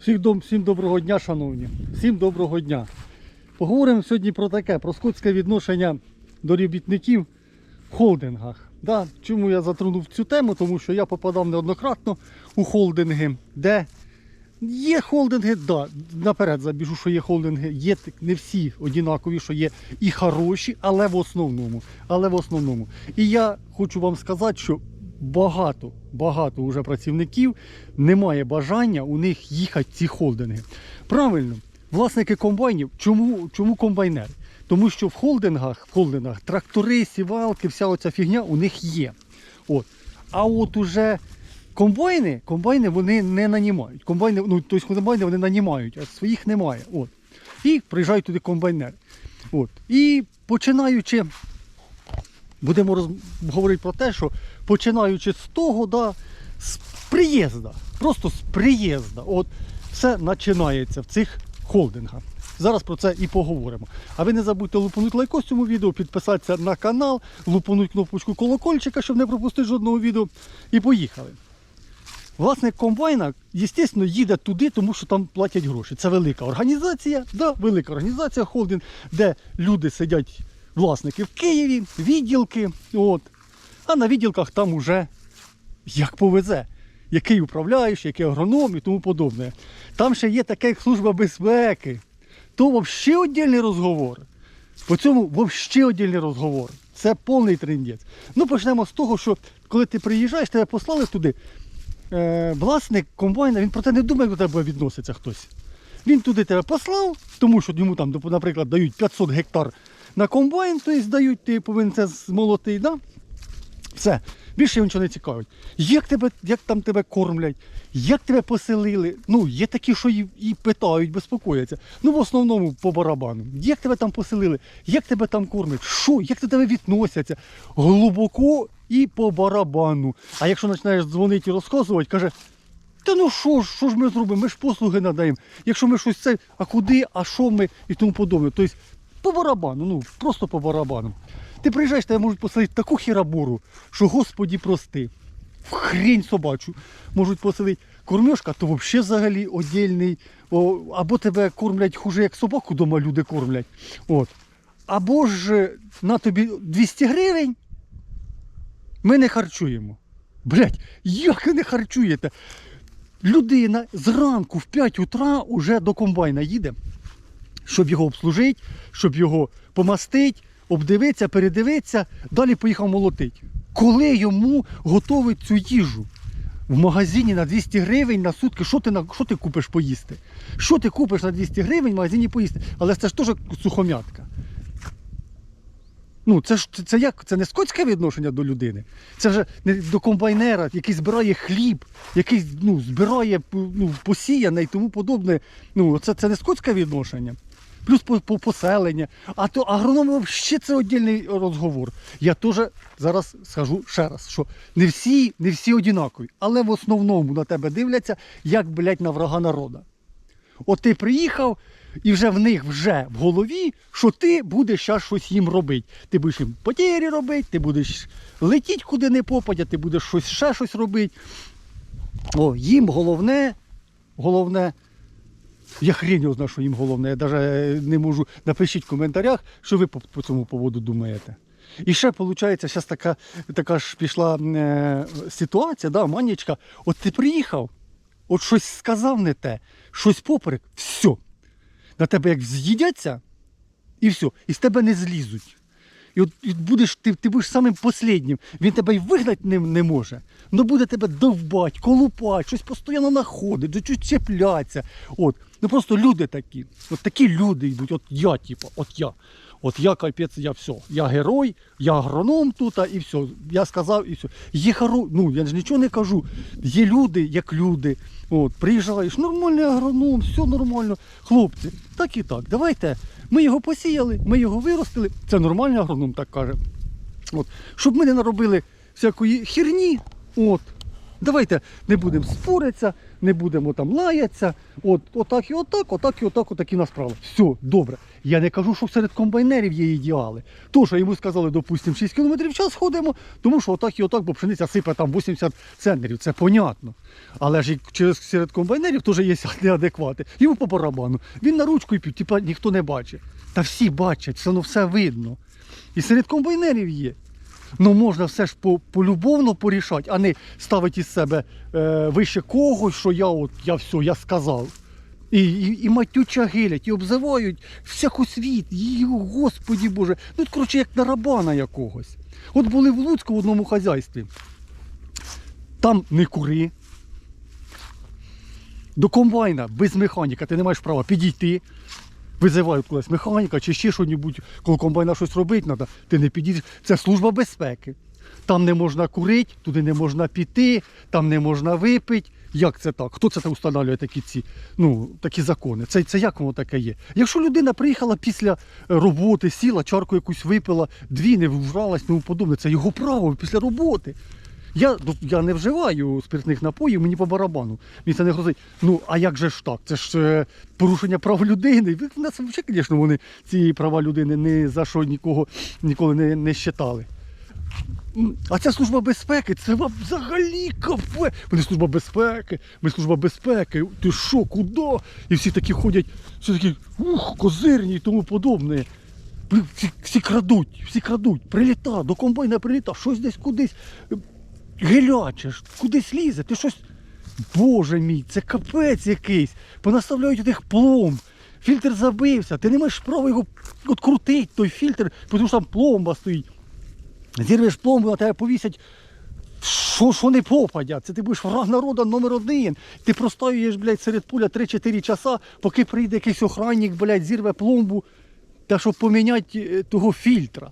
Всім доброго дня, шановні. Всім доброго дня. Поговоримо сьогодні про таке, про скотське відношення до робітників в холдингах. Да, чому я затронув цю тему? Тому що я попадав неоднократно у холдинги, де є холдинги, да, наперед забіжу, що є холдинги, є не всі однакові, що є і хороші, але в основному. Але в основному. І я хочу вам сказати, що багато, багато уже працівників немає бажання у них їхати ці холдинги. Правильно, власники комбайнів, чому, чому комбайнери? Тому що в холдингах, в холдингах трактори, сівалки, вся оця фігня у них є. От. А от уже комбайни, комбайни вони не нанімають. Комбайни, ну, тобто комбайни вони нанімають, а своїх немає. От. І приїжджають туди комбайнери. От. І починаючи будемо роз... говорити про те, що починаючи з того, да, з приїзда, просто з приїзда, от все починається в цих холдингах. Зараз про це і поговоримо. А ви не забудьте лупанути лайкос цьому відео, підписатися на канал, лупануть кнопочку колокольчика, щоб не пропустити жодного відео. І поїхали. Власник комбайна, звісно, їде туди, тому що там платять гроші. Це велика організація, да, велика організація холдинг, де люди сидять, власники в Києві, відділки. От. А на відділках там уже як повезе, який управляєш, який агроном і тому подобне. Там ще є така як служба безпеки. То взагалі віддільний розговор. По цьому взагалі віддільний розговор. Це повний трендець. Ну, почнемо з того, що коли ти приїжджаєш, тебе послали туди. Е, власник комбайна, він про це не думає, до тебе відноситься хтось. Він туди тебе послав, тому що йому там, наприклад, дають 500 гектар на комбайн, тобто дають, ти повинен це змолотий, да? Все, більше його нічого не цікавить. Як, тебе, як там тебе кормлять, як тебе поселили. Ну, є такі, що і, і питають, безпокояться. Ну, в основному по барабану. Як тебе там поселили, як тебе там кормлять, що, як до тебе відносяться? Глибоко і по барабану. А якщо починаєш дзвонити і розказувати, каже, та ну що ж, що ж ми зробимо? Ми ж послуги надаємо. Якщо ми щось це, а куди, а що ми і тому подобне. Тобто по барабану, ну просто по барабану. Ти приїжджаєш, тебе можуть посадити таку хірабору, що господі прости. В хрень собачу можуть поселити. Кормежка, то взагалі взагалі одільний. Або тебе кормлять хуже, як собаку дома люди кормлять. От. Або ж на тобі 200 гривень, ми не харчуємо. Блять, як ви не харчуєте? Людина зранку в 5 утра уже до комбайна їде, щоб його обслужити, щоб його помастити, обдивитися, передивитися, далі поїхав молотить. Коли йому готовить цю їжу? В магазині на 200 гривень на сутки, що ти, на, що ти купиш поїсти? Що ти купиш на 200 гривень в магазині поїсти? Але це ж теж сухомятка. Ну, це ж це як? Це не скотське відношення до людини. Це вже не до комбайнера, який збирає хліб, який ну, збирає ну, посіяне і тому подобне. Ну, це, це не скотське відношення. Плюс по, по поселення. А то агрономи взагалі це віддільний розговор. Я теж зараз скажу ще раз, що не всі, не всі однакові, але в основному на тебе дивляться, як, блядь, на врага народа. От ти приїхав, і вже в них вже в голові, що ти будеш зараз щось їм робити. Ти будеш їм потері робити, ти будеш летіти куди не попадя, ти будеш щось, ще щось робити. О, їм головне, головне, я хрень його знаю, що їм головне, я навіть не можу. Напишіть в коментарях, що ви по, по цьому поводу думаєте. І ще, виходить, зараз така, така ж пішла е, ситуація, да, манічка. От ти приїхав, от щось сказав не те, щось поперек, все. На тебе як з'їдяться, і все, і з тебе не злізуть. І от і будеш, ти, ти будеш самим посліднім. Він тебе й вигнати не, не може. Ну буде тебе довбать, колупать, щось постійно находить, до чогось чіпляться. От. Ну просто люди такі. От такі люди йдуть. От я, типу, от я. От я капець, я все. Я герой, я агроном тут, і все. Я сказав і все. Є хоро... ну я ж нічого не кажу. Є люди, як люди. От, приїжджаєш, нормальний агроном, все нормально. Хлопці, так і так. Давайте. Ми його посіяли, ми його виростили. Це нормальний агроном так каже. От. Щоб ми не наробили всякої херні, от. Давайте не будемо споритися, не будемо там лаятися. От, отак і отак, отак і отак, отакі в нас правила. Все, добре. Я не кажу, що серед комбайнерів є ідеали. То, що йому сказали, допустимо, 6 км в час ходимо, тому що отак і отак, бо пшениця сипе там 80 центнерів, це понятно. Але ж і через серед комбайнерів теж є неадеквати. Йому по барабану. Він на ручку і типа ніхто не бачить. Та всі бачать, все, ну, все видно. І серед комбайнерів є. Ну можна все ж по, полюбовно порішати, а не ставити із себе е, вище когось, що я от я все, я сказав. І, і, і матюча гилять, і обзивають всяку світ, і, господі Боже. Ну, коротше, як на рабана якогось. От були в Луцьку в одному хазяйстві. Там не кури. До комбайна без механіка ти не маєш права підійти. Визивають колись механіка чи ще що-небудь, коли комбайна щось робити треба, ти не підійдеш. Це служба безпеки. Там не можна курити, туди не можна піти, там не можна випити. Як це так? Хто це так встановлює такі ці, ну, такі закони? Це, це як воно таке є? Якщо людина приїхала після е, роботи, сіла, чарку якусь випила, дві не вжралась, тому подобне, це його право після роботи. Я, ну, я не вживаю спиртних напоїв, мені по барабану. Мені це не грозить. Ну, а як же ж так? Це ж е, порушення прав людини. В нас взагалі, звісно, вони ці права людини ні за що нікого ніколи не, не щитали. А ця служба безпеки, це взагалі кафе. Вони служба безпеки, ми служба безпеки. Ти що, куди? І всі такі ходять, всі такі ух, козирні і тому подобне. Всі, всі крадуть, всі крадуть. Приліта, до комбайна приліта, щось десь кудись ж, кудись лізе, ти щось. Боже мій, це капець якийсь. Понаставляють тих пломб. Фільтр забився, ти не маєш права його от крутить, той фільтр, тому що там пломба стоїть. Зірвеш пломбу, на тебе повісять. Що, що не попадя? Це ти будеш враг народу номер один. Ти простоюєш, блядь, серед поля 3-4 часа, поки прийде якийсь охранник, блядь, зірве пломбу, та щоб поміняти е, того фільтра.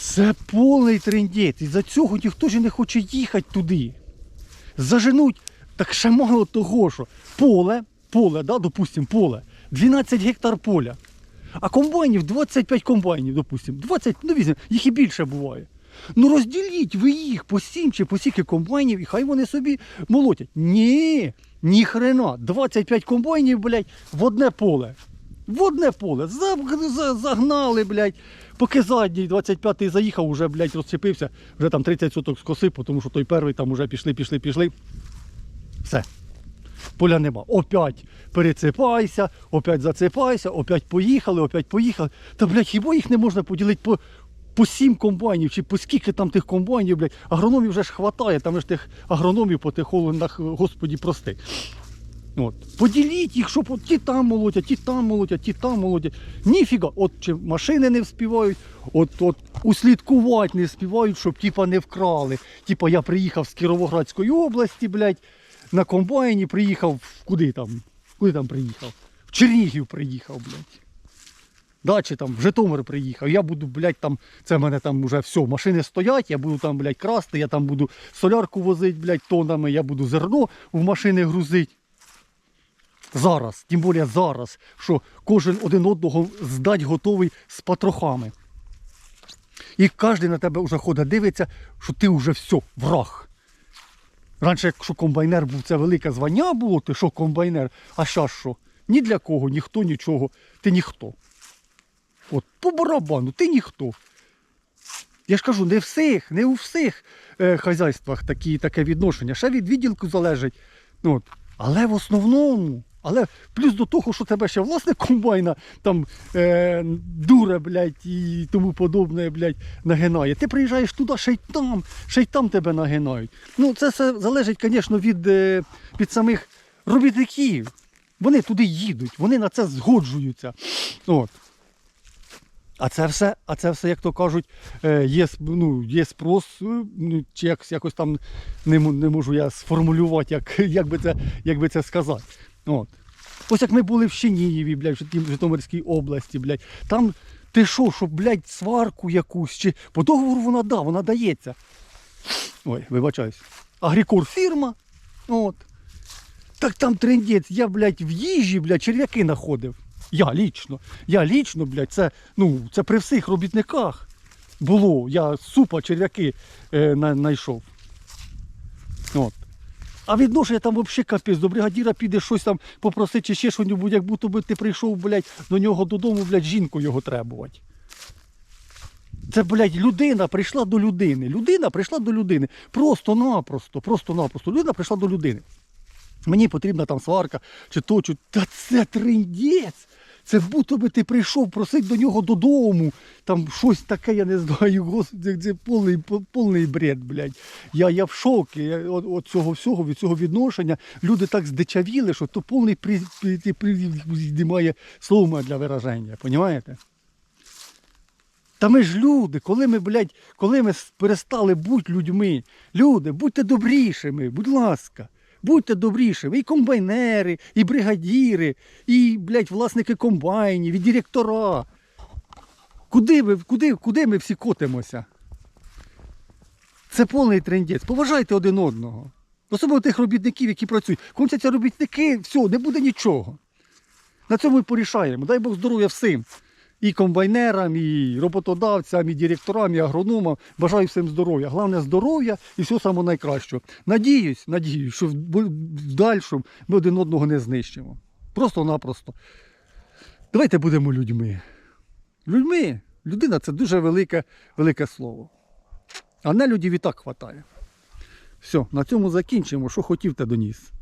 Це повний трендець. І за цього ніхто ж не хоче їхати туди. Заженуть, так ще мало того, що поле, поле, да, допустим, поле, 12 гектар поля. А комбайнів 25 комбайнів, допустим. 20, ну візьмемо, їх і більше буває. Ну розділіть ви їх по 7 чи по скільки комбайнів, і хай вони собі молотять. Ні, ні хрена. 25 комбайнів, блядь, в одне поле. В одне поле. За- за- Загнали, блядь. Поки задній 25-й заїхав, уже, блядь, розчепився, вже там 30 соток скосив, тому що той перший там уже пішли, пішли, пішли. Все. Поля нема. Опять перецепайся, опять зацепайся, опять поїхали, опять поїхали. Та, блядь, хіба їх не можна поділити по, по сім комбайнів, чи по скільки там тих комбайнів, блядь. Агрономів вже ж хватає, там ж тих агрономів по тих холодах, господі, прости. От. Поділіть їх, щоб от ті там молотять, ті там молотять, ті там молотять. Ніфіга, от чи машини не вспівають, от, от услідкувати не вспівають, щоб типа не вкрали. Типа я приїхав з Кіровоградської області, блядь, на комбайні приїхав куди там? Куди там приїхав? В Чернігів приїхав, блядь. Да, чи там в Житомир приїхав. Я буду, блядь, там, це в мене там вже все, машини стоять, я буду там, блядь, красти, я там буду солярку возити, блядь, тонами, я буду зерно в машини грузити. Зараз, тим більше зараз, що кожен один одного здать готовий з патрохами. І кожен на тебе вже ходить, дивиться, що ти вже все, враг. Раніше, якщо комбайнер був, це велике звання було, ти що комбайнер, а зараз що? Ні для кого, ніхто нічого, ти ніхто. От по барабану, ти ніхто. Я ж кажу, не всіх, не у всіх е, хазяйствах такі, таке відношення. Ще від відділку залежить. Ну, от. Але в основному, але плюс до того, що тебе ще власник комбайна там е, дуре, блядь, і тому подобне, блядь, нагинає. Ти приїжджаєш туди, ще й там, ще й там тебе нагинають. Ну, це все залежить, звісно, від, е, від самих робітників. Вони туди їдуть, вони на це згоджуються. От. А це все, а це все, як то кажуть, е, є, ну, є спрос, е, ну, чи якось, якось там не, не можу я сформулювати, як, як, би це, як би це сказати. От. Ось як ми були в Щенієві, блядь, в Житомирській області, блядь, там ти що, щоб, блядь, сварку якусь, чи по договору вона да, вона дається. Ой, вибачаюсь. Агрікор фірма. От. Так там трендець, я, блядь, в їжі, блядь, черв'яки знаходив. Я лічно. Я лічно, блядь, це, ну, це при всіх робітниках було. Я супа черв'яки е, знайшов. От. А відношення там взагалі капець, до бригадіра піде щось там попросити чи ще щось, як будто би ти прийшов, блядь, до нього додому, блядь, жінку його требувати. Це, блядь, людина прийшла до людини. Людина прийшла до людини. Просто-напросто, просто-напросто. Людина прийшла до людини. Мені потрібна там сварка чи то, чи... Та це триндець. Це будто би ти прийшов просить до нього додому. Там щось таке, я не знаю, господи, це повний, повний бред, блядь. Я, я в шокі я, от, цього всього, від цього відношення. Люди так здичавіли, що то повний при, при, при, немає слова для вираження, понімаєте? Та ми ж люди, коли ми, блядь, коли ми перестали бути людьми, люди, будьте добрішими, будь ласка, будьте добрішими. І комбайнери, і бригадіри, і, блядь, власники комбайнів, і директора. Куди ми, куди, куди ми всі котимося? Це повний трендець. Поважайте один одного. Особливо тих робітників, які працюють. Кончаться робітники, все, не буде нічого. На цьому і порішаємо. Дай Бог здоров'я всім. І комбайнерам, і роботодавцям, і директорам, і агрономам. Бажаю всім здоров'я. Головне здоров'я і всього самого найкращого. Надіюсь, надіюсь, що в дальшому ми один одного не знищимо. Просто-напросто. Давайте будемо людьми. Людьми. Людина це дуже велике, велике слово. А не людів і так хватає. Все, на цьому закінчимо. Що хотів, те доніс.